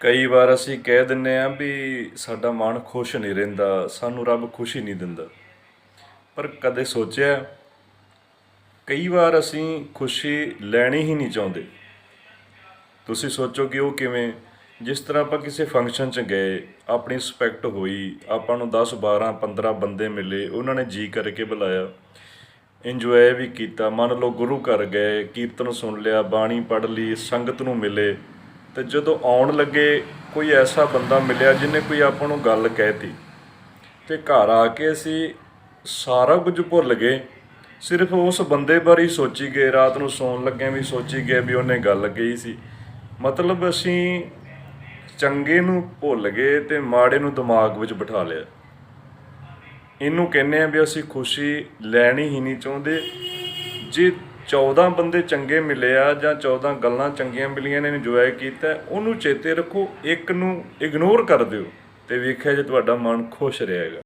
ਕਈ ਵਾਰ ਅਸੀਂ ਕਹਿ ਦਿੰਨੇ ਆ ਵੀ ਸਾਡਾ ਮਨ ਖੁਸ਼ ਨਹੀਂ ਰਹਿੰਦਾ, ਸਾਨੂੰ ਰੱਬ ਖੁਸ਼ੀ ਨਹੀਂ ਦਿੰਦਾ। ਪਰ ਕਦੇ ਸੋਚਿਆ ਕਈ ਵਾਰ ਅਸੀਂ ਖੁਸ਼ੀ ਲੈਣੀ ਹੀ ਨਹੀਂ ਚਾਹੁੰਦੇ। ਤੁਸੀਂ ਸੋਚੋ ਕਿ ਉਹ ਕਿਵੇਂ? ਜਿਸ ਤਰ੍ਹਾਂ ਆਪਾਂ ਕਿਸੇ ਫੰਕਸ਼ਨ 'ਚ ਗਏ, ਆਪਣੀ ਰਿਸਪੈਕਟ ਹੋਈ, ਆਪਾਂ ਨੂੰ 10 12 15 ਬੰਦੇ ਮਿਲੇ, ਉਹਨਾਂ ਨੇ ਜੀ ਕਰਕੇ ਬੁਲਾਇਆ। ਇੰਜੋਏ ਵੀ ਕੀਤਾ, ਮੰਨ ਲਓ ਗੁਰੂ ਘਰ ਗਏ, ਕੀਰਤਨ ਸੁਣ ਲਿਆ, ਬਾਣੀ ਪੜ੍ਹ ਲਈ, ਸੰਗਤ ਨੂੰ ਮਿਲੇ। ਤੇ ਜਦੋਂ ਆਉਣ ਲੱਗੇ ਕੋਈ ਐਸਾ ਬੰਦਾ ਮਿਲਿਆ ਜਿਹਨੇ ਕੋਈ ਆਪਾਂ ਨੂੰ ਗੱਲ ਕਹਿਤੀ ਤੇ ਘਰ ਆ ਕੇ ਅਸੀਂ ਸਾਰਾ ਕੁਝ ਭੁੱਲ ਗਏ। ਸਿਰਫ ਉਸ ਬੰਦੇ ਬਾਰੇ ਸੋਚੀ ਗਏ, ਰਾਤ ਨੂੰ ਸੌਣ ਲੱਗਿਆਂ ਵੀ ਸੋਚੀ ਗਏ ਵੀ ਉਹਨੇ ਗੱਲ ਕਹੀ ਸੀ। ਮਤਲਬ ਅਸੀਂ ਚੰਗੇ ਨੂੰ ਭੁੱਲ ਗਏ ਤੇ ਮਾੜੇ ਨੂੰ ਦਿਮਾਗ ਵਿੱਚ ਬਿਠਾ ਲਿਆ। ਇਹਨੂੰ ਕਹਿੰਦੇ ਆ ਵੀ ਅਸੀਂ ਖੁਸ਼ੀ ਲੈਣੀ ਹੀ ਨਹੀਂ ਚਾਹੁੰਦੇ। ਜੇ 14 ਬੰਦੇ ਚੰਗੇ ਮਿਲੇ ਆ ਜਾਂ 14 ਗੱਲਾਂ ਚੰਗੀਆਂ ਮਿਲੀਆਂ ਨੇ ਇੰਜੋਏ ਕੀਤਾ, ਉਹਨੂੰ ਚੇਤੇ ਰੱਖੋ, ਇੱਕ ਨੂੰ ਇਗਨੋਰ ਕਰ ਦਿਓ ਤੇ ਵੇਖਿਆ ਜੇ ਤੁਹਾਡਾ ਮਨ ਖੁਸ਼ ਰਹੇਗਾ।